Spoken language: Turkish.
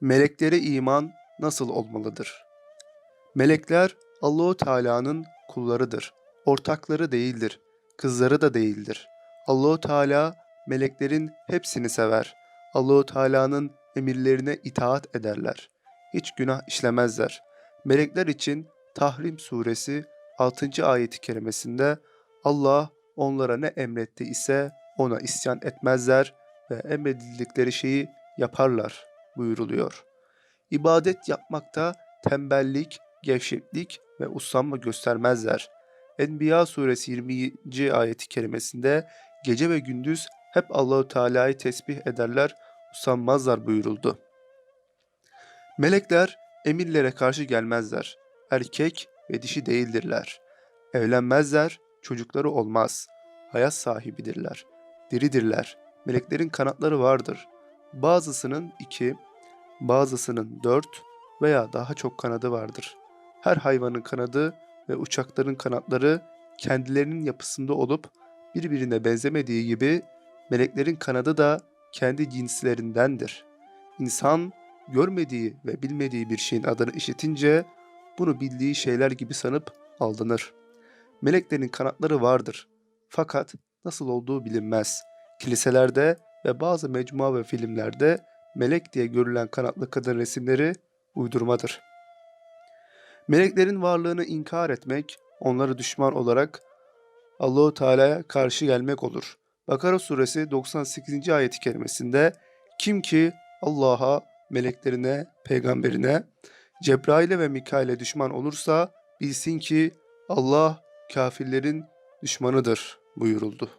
Meleklere iman nasıl olmalıdır? Melekler Allahu Teala'nın kullarıdır. Ortakları değildir. Kızları da değildir. Allahu Teala meleklerin hepsini sever. Allahu Teala'nın emirlerine itaat ederler. Hiç günah işlemezler. Melekler için Tahrim suresi 6. ayeti kerimesinde Allah onlara ne emretti ise ona isyan etmezler ve emredildikleri şeyi yaparlar buyuruluyor. İbadet yapmakta tembellik, gevşeklik ve uslanma göstermezler. Enbiya suresi 20. ayeti kerimesinde gece ve gündüz hep Allahu Teala'yı tesbih ederler, usanmazlar buyuruldu. Melekler emirlere karşı gelmezler. Erkek ve dişi değildirler. Evlenmezler, çocukları olmaz. Hayat sahibidirler. Diridirler. Meleklerin kanatları vardır. Bazısının iki, bazısının dört veya daha çok kanadı vardır. Her hayvanın kanadı ve uçakların kanatları kendilerinin yapısında olup birbirine benzemediği gibi meleklerin kanadı da kendi cinslerindendir. İnsan görmediği ve bilmediği bir şeyin adını işitince bunu bildiği şeyler gibi sanıp aldanır. Meleklerin kanatları vardır. Fakat nasıl olduğu bilinmez. Kiliselerde ve bazı mecmua ve filmlerde melek diye görülen kanatlı kadın resimleri uydurmadır. Meleklerin varlığını inkar etmek, onları düşman olarak Allahu Teala'ya karşı gelmek olur. Bakara suresi 98. ayet-i kerimesinde kim ki Allah'a, meleklerine, peygamberine, Cebrail'e ve Mikail'e düşman olursa bilsin ki Allah kafirlerin düşmanıdır buyuruldu.